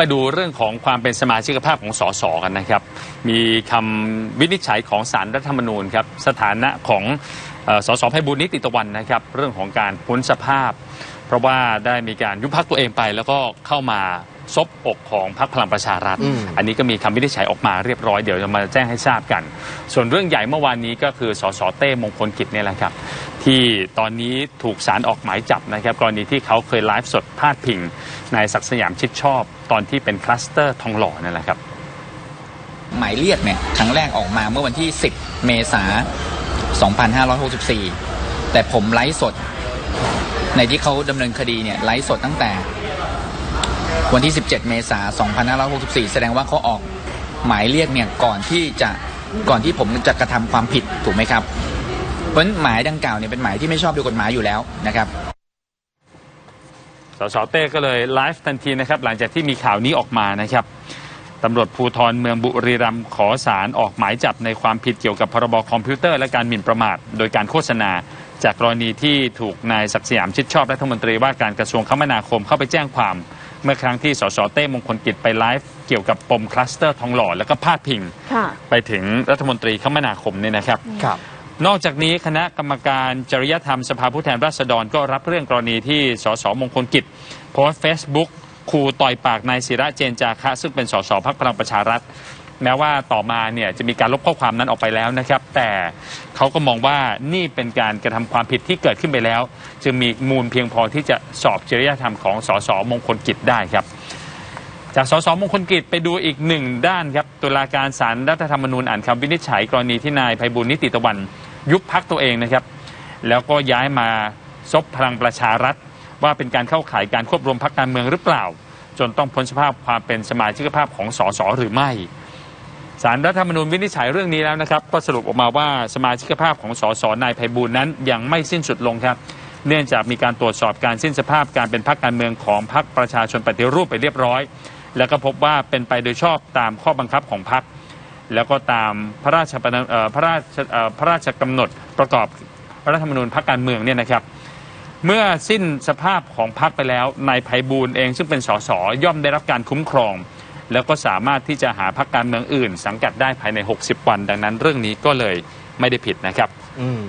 มาดูเรื่องของความเป็นสมาชิกภาพของสสกันนะครับ มีคำวินิจฉัยของสารรัฐธรรมนูญครับสถานะของออสสไพบุญนิติตะวันนะครับ เรื่องของการพ้นสภาพ เพราะว่าได้มีการยุบพักตัวเองไปแล้วก็เข้ามา ซบอกของพรรคพลังประชารัฐอืมอันนี้ก็มีคำวินิจฉัยออกมาเรียบร้อยเดี๋ยวจะมาแจ้งให้ทราบกัน ส่วนเรื่องใหญ่เมื่อวานนี้ก็คือสสเต้มงคลกิจเนี่ยแหละครับ ที่ตอนนี้ถูกสารออกหมายจับนะครับ กรณีที่เขาเคยไลฟ์สดพาดพิงนายศักดิ์สยามชิดชอบ ตอนที่เป็นคลัสเตอร์ทองหล่อนั่นแหละครับหมายเรียกเนี่ยครั้งแรกออกมาเมื่อวันที่ 10 เมษายน2564 แต่ผมไลฟ์สด ในที่เขาดำเนินคดีเนี่ยไลฟ์สดตั้งแต่ วันที่ 17 เมษายน 2564 แสดงว่าเขาออกหมายเรียกเนี่ยก่อนที่จะก่อนที่ผมจะกระทำความผิดถูกไหมครับ เพราะหมายดังกล่าวเนี่ยเป็นหมายที่ไม่ชอบด้วยกฎหมายอยู่แล้วนะครับสสเต้ก็เลยไลฟ์ทันทีนะครับหลังจากที่มีข่าวนี้ออกมานะครับตำรวจภูธรเมืองบุรีรัมย์ขอสารออกหมายจับในความผิดเกี่ยวกับพรบคอมพิวเตอร์และการหมิ่นประมาท โดยการโฆษณา จากกรณีที่ถูกนายศักดิ์สยามชิดชอบรัฐมนตรีว่าการกระทรวงคมนาคมเข้าไปแจ้งความ เมื่อครั้งที่สสเต้มงคลกิจไปไลฟ์เกี่ยวกับปมคลัสเตอร์ทองหล่อแล้วก็พาดพิง ค่ะไปถึงรัฐมนตรีคมนาคมเนี่ยนะครับ ครับ นอกจากนี้คณะกรรมการจริยธรรมสภาผู้แทนราษฎรก็รับเรื่องกรณีที่สสมงคลกิจโพสต์เฟซบุ๊กขู่ต่อยปากนายศิระเจนจาคะ ซึ่งเป็นสสพักพลังประชารัฐ แม้ว่าต่อมาเนี่ยจะมีการลบข้อความนั้นออกไปแล้วนะครับ แต่เขาก็มองว่านี่เป็นการกระทำความผิดที่เกิดขึ้นไปแล้ว จึงมีมูลเพียงพอที่จะสอบจริยธรรมของสสมงคลกิจได้ครับ จากสสมงคลกิจไปดูอีกหนึ่งด้านครับตุลาการศาลรัฐธรรมนูญอ่านคำวินิจฉัยกรณีที่นายไพบุญนิติตะวัน ยุบพักตัวเองนะครับ แล้วก็ย้ายมาซบพลังประชารัฐ ว่าเป็นการเข้าข่ายการควบรวมพักการเมืองหรือเปล่า จนต้องพ้นสภาพความเป็นสมาชิกภาพของสสหรือไม่ ศาลรัฐธรรมนูญวินิจฉัยเรื่องนี้แล้วนะครับ ก็สรุปออกมาว่าสมาชิกภาพของสสนายไพบูลย์นั้นยังไม่สิ้นสุดลงครับ เนื่องจากมีการตรวจสอบการสิ้นสภาพการเป็นพักการเมืองของพรรคประชาชนปฏิรูปไปเรียบร้อย แล้วก็พบว่าเป็นไปโดยชอบตามข้อบังคับของพรรคแล้วก็ตามพระราชบัญญัติเอ่อพระราชเอ่อพระราชกำหนดประกอบรัฐธรรมนูญพรรคการเมืองเนี่ยนะครับ เมื่อสิ้นสภาพของพรรคไปแล้วนายไพบูลย์เองซึ่งเป็นสสย่อมได้รับการคุ้มครอง แล้วก็สามารถที่จะหาพรรคการเมืองอื่น สังกัดได้ภายใน 60 วัน ดังนั้นเรื่องนี้ก็เลยไม่ได้ผิดนะครับ อืม